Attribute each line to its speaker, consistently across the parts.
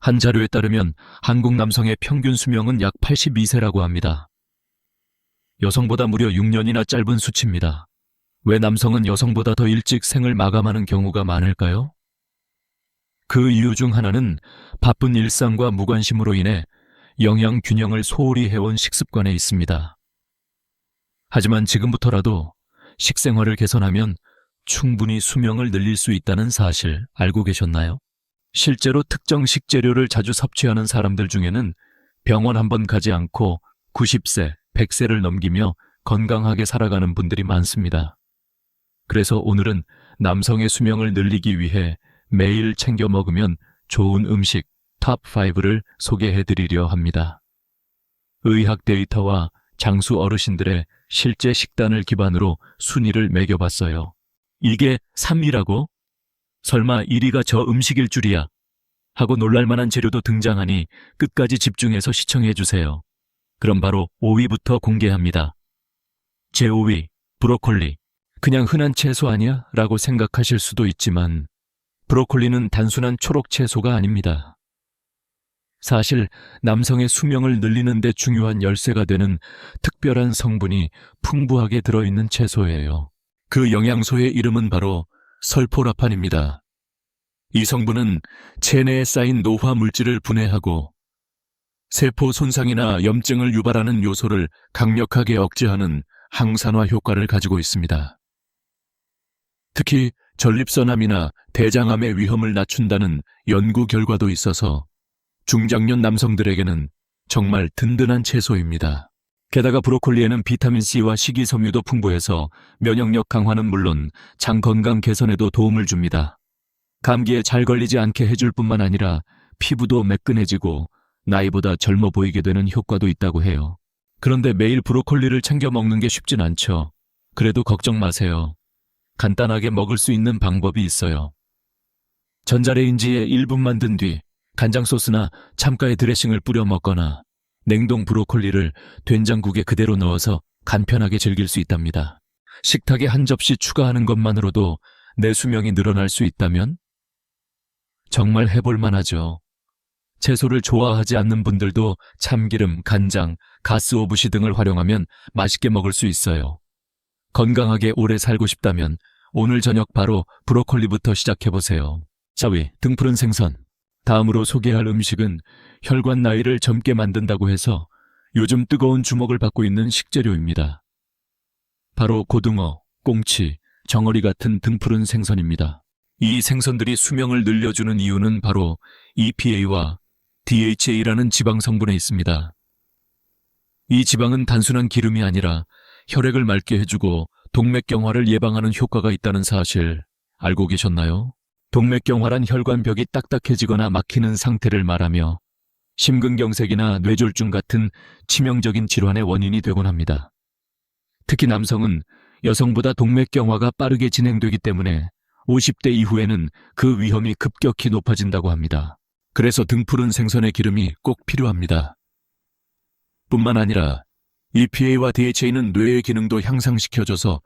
Speaker 1: 한 자료에 따르면 한국 남성의 평균 수명은 약 82세라고 합니다. 여성보다 무려 6년이나 짧은 수치입니다. 왜 남성은 여성보다 더 일찍 생을 마감하는 경우가 많을까요? 그 이유 중 하나는 바쁜 일상과 무관심으로 인해 영양 균형을 소홀히 해온 식습관에 있습니다. 하지만 지금부터라도 식생활을 개선하면 충분히 수명을 늘릴 수 있다는 사실 알고 계셨나요? 실제로 특정 식재료를 자주 섭취하는 사람들 중에는 병원 한 번 가지 않고 90세, 100세를 넘기며 건강하게 살아가는 분들이 많습니다. 그래서 오늘은 남성의 수명을 늘리기 위해 매일 챙겨 먹으면 좋은 음식 탑5를 소개해 드리려 합니다. 의학 데이터와 장수 어르신들의 실제 식단을 기반으로 순위를 매겨봤어요. 이게 3위라고? 설마 1위가 저 음식일 줄이야. 하고 놀랄만한 재료도 등장하니 끝까지 집중해서 시청해 주세요. 그럼 바로 5위부터 공개합니다. 제 5위, 브로콜리. 그냥 흔한 채소 아니야? 라고 생각하실 수도 있지만, 브로콜리는 단순한 초록 채소가 아닙니다. 사실 남성의 수명을 늘리는 데 중요한 열쇠가 되는 특별한 성분이 풍부하게 들어있는 채소예요. 그 영양소의 이름은 바로 설포라판입니다. 이 성분은 체내에 쌓인 노화 물질을 분해하고 세포 손상이나 염증을 유발하는 요소를 강력하게 억제하는 항산화 효과를 가지고 있습니다. 특히 전립선암이나 대장암의 위험을 낮춘다는 연구 결과도 있어서 중장년 남성들에게는 정말 든든한 채소입니다. 게다가 브로콜리에는 비타민C와 식이섬유도 풍부해서 면역력 강화는 물론 장 건강 개선에도 도움을 줍니다. 감기에 잘 걸리지 않게 해줄 뿐만 아니라 피부도 매끈해지고 나이보다 젊어 보이게 되는 효과도 있다고 해요. 그런데 매일 브로콜리를 챙겨 먹는 게 쉽진 않죠. 그래도 걱정 마세요. 간단하게 먹을 수 있는 방법이 있어요. 전자레인지에 1분 만 든 뒤 간장 소스나 참가의 드레싱을 뿌려 먹거나 냉동 브로콜리를 된장국에 그대로 넣어서 간편하게 즐길 수 있답니다. 식탁에 한 접시 추가하는 것만으로도 내 수명이 늘어날 수 있다면? 정말 해볼 만 하죠. 채소를 좋아하지 않는 분들도 참기름, 간장, 가스오부시 등을 활용하면 맛있게 먹을 수 있어요. 건강하게 오래 살고 싶다면 오늘 저녁 바로 브로콜리부터 시작해보세요. 4위, 등푸른 생선. 다음으로 소개할 음식은 혈관 나이를 젊게 만든다고 해서 요즘 뜨거운 주목을 받고 있는 식재료입니다. 바로 고등어, 꽁치, 정어리 같은 등푸른 생선입니다. 이 생선들이 수명을 늘려주는 이유는 바로 EPA와 DHA라는 지방 성분에 있습니다. 이 지방은 단순한 기름이 아니라 혈액을 맑게 해주고 동맥경화를 예방하는 효과가 있다는 사실 알고 계셨나요? 동맥경화란 혈관벽이 딱딱해지거나 막히는 상태를 말하며 심근경색이나 뇌졸중 같은 치명적인 질환의 원인이 되곤 합니다. 특히 남성은 여성보다 동맥경화가 빠르게 진행되기 때문에 50대 이후에는 그 위험이 급격히 높아진다고 합니다. 그래서 등푸른 생선의 기름이 꼭 필요합니다. 뿐만 아니라 EPA와 DHA는 뇌의 기능도 향상시켜줘서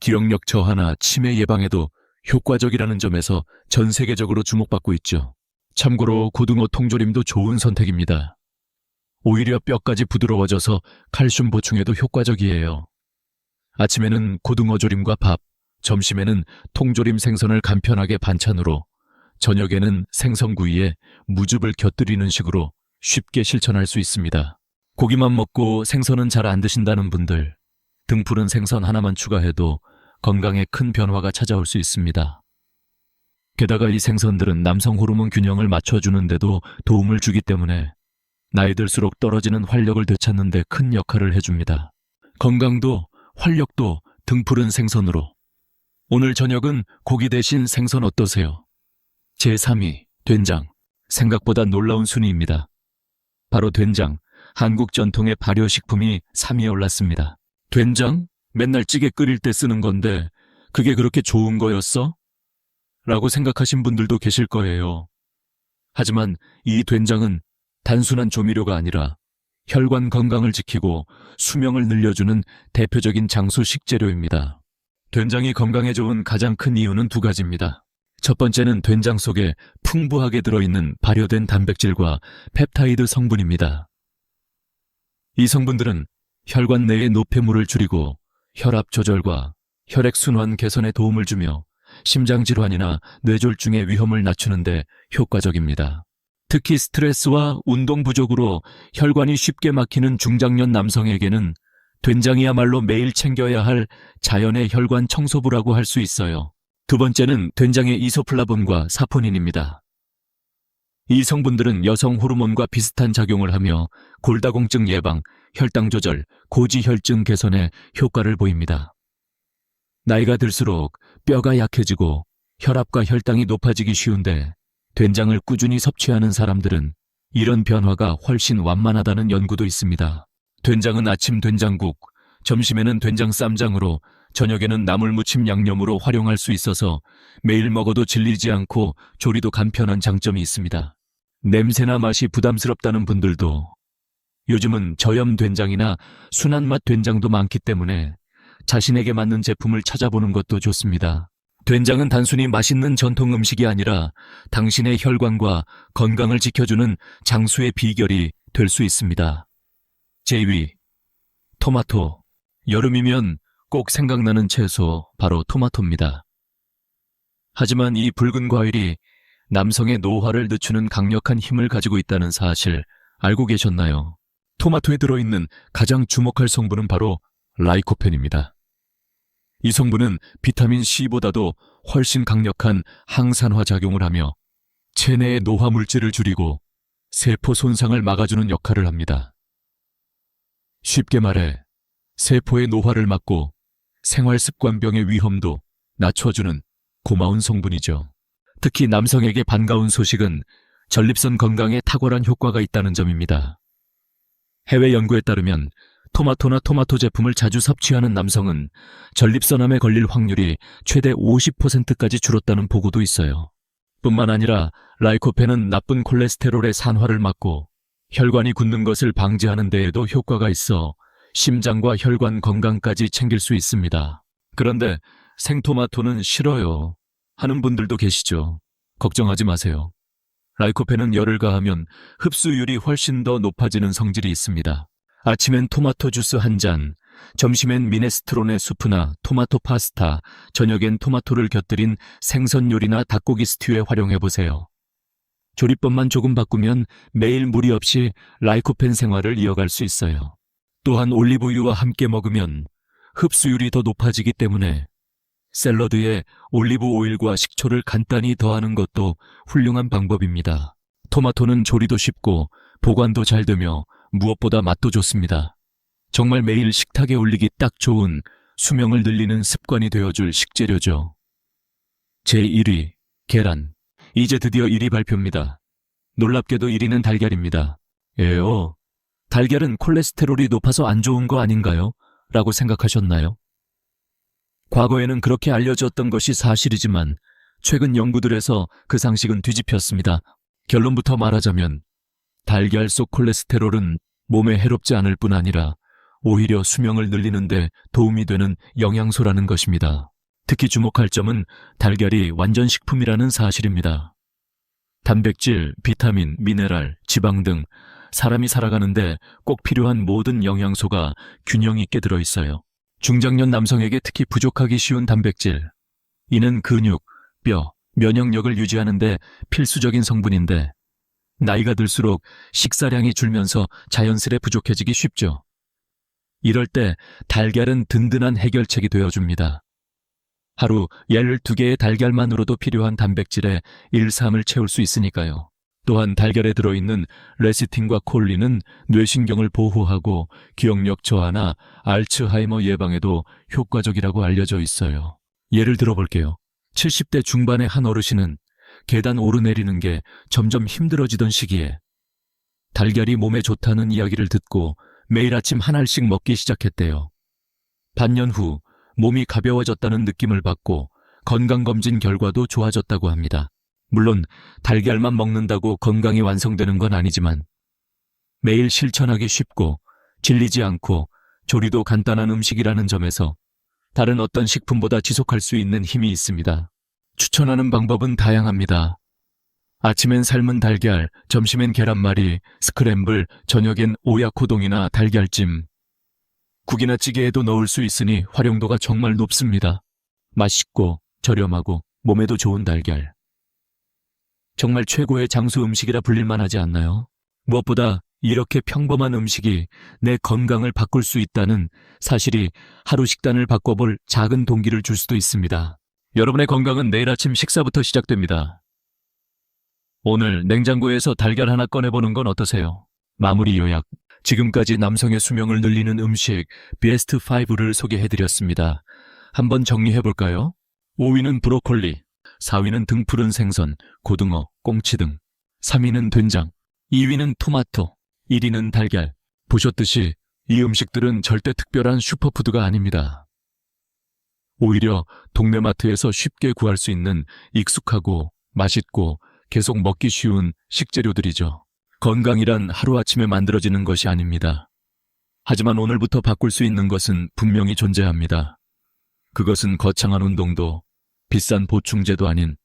Speaker 1: 기억력 저하나 치매 예방에도 효과적이라는 점에서 전 세계적으로 주목받고 있죠. 참고로 고등어 통조림도 좋은 선택입니다. 오히려 뼈까지 부드러워져서 칼슘 보충에도 효과적이에요. 아침에는 고등어 조림과 밥, 점심에는 통조림 생선을 간편하게 반찬으로, 저녁에는 생선구이에 무즙을 곁들이는 식으로 쉽게 실천할 수 있습니다. 고기만 먹고 생선은 잘 안 드신다는 분들, 등푸른 생선 하나만 추가해도 건강에 큰 변화가 찾아올 수 있습니다. 게다가 이 생선들은 남성 호르몬 균형을 맞춰주는데도 도움을 주기 때문에 나이 들수록 떨어지는 활력을 되찾는 데 큰 역할을 해줍니다. 건강도 활력도 등푸른 생선으로. 오늘 저녁은 고기 대신 생선 어떠세요? 제3위, 된장. 생각보다 놀라운 순위입니다. 바로 된장, 한국 전통의 발효식품이 3위에 올랐습니다. 된장? 맨날 찌개 끓일 때 쓰는 건데 그게 그렇게 좋은 거였어? 라고 생각하신 분들도 계실 거예요. 하지만 이 된장은 단순한 조미료가 아니라 혈관 건강을 지키고 수명을 늘려주는 대표적인 장수 식재료입니다. 된장이 건강에 좋은 가장 큰 이유는 두 가지입니다. 첫 번째는 된장 속에 풍부하게 들어있는 발효된 단백질과 펩타이드 성분입니다. 이 성분들은 혈관 내의 노폐물을 줄이고 혈압 조절과 혈액 순환 개선에 도움을 주며 심장 질환이나 뇌졸중의 위험을 낮추는데 효과적입니다. 특히 스트레스와 운동 부족으로 혈관이 쉽게 막히는 중장년 남성에게는 된장이야말로 매일 챙겨야 할 자연의 혈관 청소부라고 할 수 있어요. 두 번째는 된장의 이소플라본과 사포닌입니다. 이 성분들은 여성 호르몬과 비슷한 작용을 하며 골다공증 예방, 혈당 조절, 고지혈증 개선에 효과를 보입니다. 나이가 들수록 뼈가 약해지고 혈압과 혈당이 높아지기 쉬운데 된장을 꾸준히 섭취하는 사람들은 이런 변화가 훨씬 완만하다는 연구도 있습니다. 된장은 아침 된장국, 점심에는 된장 쌈장으로 저녁에는 나물 무침 양념으로 활용할 수 있어서 매일 먹어도 질리지 않고 조리도 간편한 장점이 있습니다. 냄새나 맛이 부담스럽다는 분들도 요즘은 저염 된장이나 순한 맛 된장도 많기 때문에 자신에게 맞는 제품을 찾아보는 것도 좋습니다. 된장은 단순히 맛있는 전통 음식이 아니라 당신의 혈관과 건강을 지켜주는 장수의 비결이 될 수 있습니다. 제2위, 토마토. 여름이면 꼭 생각나는 채소 바로 토마토입니다. 하지만 이 붉은 과일이 남성의 노화를 늦추는 강력한 힘을 가지고 있다는 사실 알고 계셨나요? 토마토에 들어있는 가장 주목할 성분은 바로 라이코펜입니다. 이 성분은 비타민 C보다도 훨씬 강력한 항산화 작용을 하며 체내의 노화 물질을 줄이고 세포 손상을 막아주는 역할을 합니다. 쉽게 말해 세포의 노화를 막고 생활 습관병의 위험도 낮춰주는 고마운 성분이죠. 특히 남성에게 반가운 소식은 전립선 건강에 탁월한 효과가 있다는 점입니다. 해외 연구에 따르면 토마토나 토마토 제품을 자주 섭취하는 남성은 전립선암에 걸릴 확률이 최대 50%까지 줄었다는 보고도 있어요. 뿐만 아니라 라이코펜은 나쁜 콜레스테롤의 산화를 막고 혈관이 굳는 것을 방지하는 데에도 효과가 있어 심장과 혈관 건강까지 챙길 수 있습니다. 그런데 생토마토는 싫어요. 하는 분들도 계시죠. 걱정하지 마세요. 라이코펜은 열을 가하면 흡수율이 훨씬 더 높아지는 성질이 있습니다. 아침엔 토마토 주스 한 잔, 점심엔 미네스트론의 수프나 토마토 파스타, 저녁엔 토마토를 곁들인 생선 요리나 닭고기 스튜에 활용해 보세요. 조리법만 조금 바꾸면 매일 무리 없이 라이코펜 생활을 이어갈 수 있어요. 또한 올리브유와 함께 먹으면 흡수율이 더 높아지기 때문에 샐러드에 올리브 오일과 식초를 간단히 더하는 것도 훌륭한 방법입니다. 토마토는 조리도 쉽고 보관도 잘 되며 무엇보다 맛도 좋습니다. 정말 매일 식탁에 올리기 딱 좋은 수명을 늘리는 습관이 되어줄 식재료죠. 제1위, 계란. 이제 드디어 1위 발표입니다. 놀랍게도 1위는 달걀입니다. 에요. 달걀은 콜레스테롤이 높아서 안 좋은 거 아닌가요? 라고 생각하셨나요? 과거에는 그렇게 알려졌던 것이 사실이지만 최근 연구들에서 그 상식은 뒤집혔습니다. 결론부터 말하자면 달걀 속 콜레스테롤은 몸에 해롭지 않을 뿐 아니라 오히려 수명을 늘리는데 도움이 되는 영양소라는 것입니다. 특히 주목할 점은 달걀이 완전 식품이라는 사실입니다. 단백질, 비타민, 미네랄, 지방 등 사람이 살아가는데 꼭 필요한 모든 영양소가 균형 있게 들어있어요. 중장년 남성에게 특히 부족하기 쉬운 단백질. 이는 근육, 뼈, 면역력을 유지하는데 필수적인 성분인데 나이가 들수록 식사량이 줄면서 자연스레 부족해지기 쉽죠. 이럴 때 달걀은 든든한 해결책이 되어줍니다. 하루 12개의 달걀만으로도 필요한 단백질의 1, 3을 채울 수 있으니까요. 또한 달걀에 들어있는 레시틴과 콜린은 뇌신경을 보호하고 기억력 저하나 알츠하이머 예방에도 효과적이라고 알려져 있어요. 예를 들어 볼게요. 70대 중반의 한 어르신은 계단 오르내리는 게 점점 힘들어지던 시기에 달걀이 몸에 좋다는 이야기를 듣고 매일 아침 한 알씩 먹기 시작했대요. 반년 후 몸이 가벼워졌다는 느낌을 받고 건강검진 결과도 좋아졌다고 합니다. 물론 달걀만 먹는다고 건강이 완성되는 건 아니지만 매일 실천하기 쉽고 질리지 않고 조리도 간단한 음식이라는 점에서 다른 어떤 식품보다 지속할 수 있는 힘이 있습니다. 추천하는 방법은 다양합니다. 아침엔 삶은 달걀, 점심엔 계란말이, 스크램블, 저녁엔 오야코동이나 달걀찜. 국이나 찌개에도 넣을 수 있으니 활용도가 정말 높습니다. 맛있고 저렴하고 몸에도 좋은 달걀. 정말 최고의 장수 음식이라 불릴만 하지 않나요? 무엇보다 이렇게 평범한 음식이 내 건강을 바꿀 수 있다는 사실이 하루 식단을 바꿔볼 작은 동기를 줄 수도 있습니다. 여러분의 건강은 내일 아침 식사부터 시작됩니다. 오늘 냉장고에서 달걀 하나 꺼내보는 건 어떠세요? 마무리 요약. 지금까지 남성의 수명을 늘리는 음식 베스트 5를 소개해드렸습니다. 한번 정리해볼까요? 5위는 브로콜리, 4위는 등푸른 생선, 고등어, 꽁치 등, 3위는 된장, 2위는 토마토, 1위는 달걀. 보셨듯이 이 음식들은 절대 특별한 슈퍼푸드가 아닙니다. 오히려 동네 마트에서 쉽게 구할 수 있는 익숙하고 맛있고 계속 먹기 쉬운 식재료들이죠. 건강이란 하루아침에 만들어지는 것이 아닙니다. 하지만 오늘부터 바꿀 수 있는 것은 분명히 존재합니다. 그것은 거창한 운동도 비싼 보충제도 아닌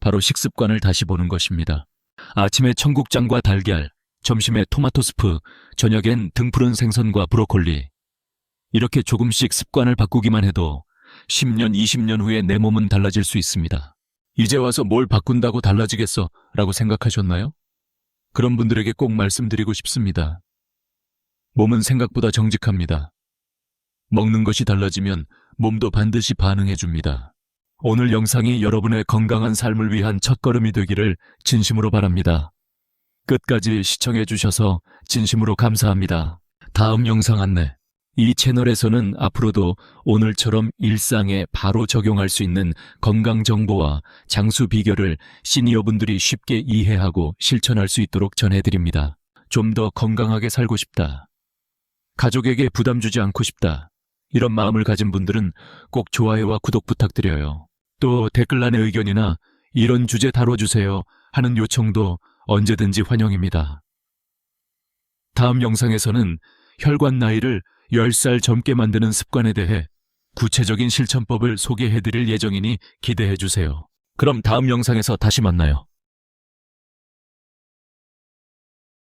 Speaker 1: 바로 식습관을 다시 보는 것입니다. 아침에 청국장과 달걀, 점심에 토마토 스프, 저녁엔 등푸른 생선과 브로콜리. 이렇게 조금씩 습관을 바꾸기만 해도 10년, 20년 후에 내 몸은 달라질 수 있습니다. 이제 와서 뭘 바꾼다고 달라지겠어? 라고 생각하셨나요? 그런 분들에게 꼭 말씀드리고 싶습니다. 몸은 생각보다 정직합니다. 먹는 것이 달라지면 몸도 반드시 반응해 줍니다. 오늘 영상이 여러분의 건강한 삶을 위한 첫걸음이 되기를 진심으로 바랍니다. 끝까지 시청해 주셔서 진심으로 감사합니다. 다음 영상 안내. 이 채널에서는 앞으로도 오늘처럼 일상에 바로 적용할 수 있는 건강 정보와 장수 비결을 시니어분들이 쉽게 이해하고 실천할 수 있도록 전해드립니다. 좀 더 건강하게 살고 싶다. 가족에게 부담 주지 않고 싶다. 이런 마음을 가진 분들은 꼭 좋아요와 구독 부탁드려요. 또 댓글란의 의견이나 이런 주제 다뤄주세요 하는 요청도 언제든지 환영입니다. 다음 영상에서는 혈관 나이를 10살 젊게 만드는 습관에 대해 구체적인 실천법을 소개해드릴 예정이니 기대해주세요. 그럼 다음 영상에서 다시 만나요.